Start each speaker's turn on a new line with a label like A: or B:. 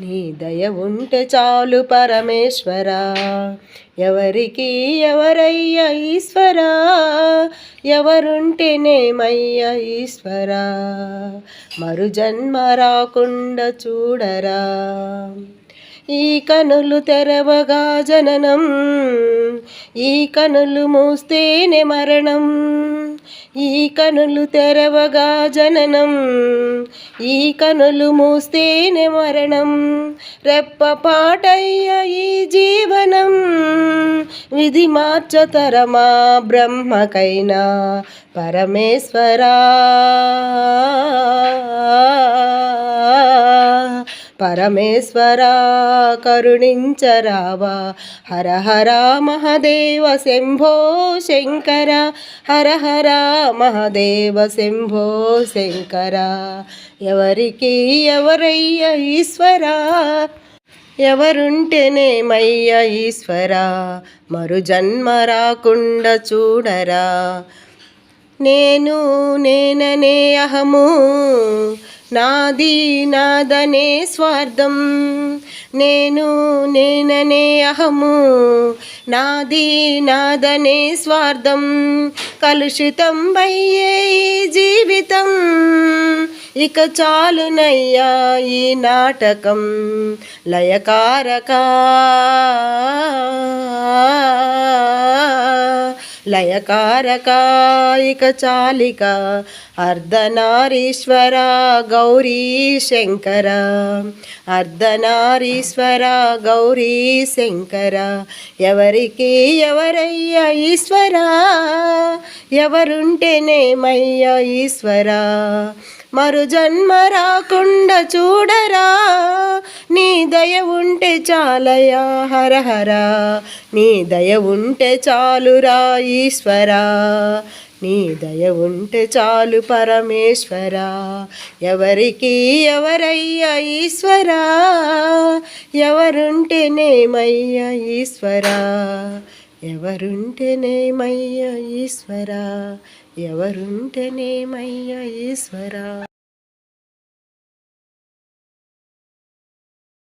A: నీ దయ ఉంటే చాలు పరమేశ్వరా. ఎవరికి ఎవరయ్య ఈశ్వరా? ఎవరుంటేనేమయ్య ఈశ్వరా? మరు జన్మ రాకుండా చూడరా. ఈ కనులు తెరవగా జననం ఈ కనులు మూస్తేనే మరణం. ఈ కనులు తెరవగా జననం ఈ కనులు మూస్తేనే మరణం. రెప్పపాటయ్య ఈ జీవనం విధి మార్చతరమా బ్రహ్మకైనా పరమేశ్వరా. పరమేశ్వరా కరుణించరావా. హర హర మహదేవ శంభో శంకర హర హర మహదేవ శంభో శంకర. ఎవరికి ఎవరయ్య ఈశ్వరా? ఎవరుంటేనేమయ్య ఈశ్వరా? మరు జన్మ రాకుండా చూడరా. నేను నేననే అహము. నాది నాదనే స్వార్థం. నేను నేననే అహము. నాది నాదనే స్వార్థం. కలుషితం అయ్యే ఈ జీవితం. ఇక చాలునయ్యా ఈ నాటకం. లయకారకా. లయకారకాయిక చాలిక అర్ధనారీశ్వర గౌరీ శంకర అర్ధనారీశ్వర గౌరీ శంకర ఎవరికి ఎవరయ్యా ఈశ్వరా ఎవరుంటేనేమయ్యా ఈశ్వరా మరు జన్మ రాకుండా చూడరా. దయ ఉంటే చాలయా హర నీ దయ ఉంటే చాలురా ఈశ్వరా. నీ దయ ఉంటే చాలు పరమేశ్వరా. ఎవరికి ఎవరయ్యా ఈశ్వరా? ఎవరుంటేనేమయ్యా ఈశ్వరా? ఎవరుంటేనేమయ్యా ఈశ్వరా? ఎవరుంటేనేమయ్యా ఈశ్వరా?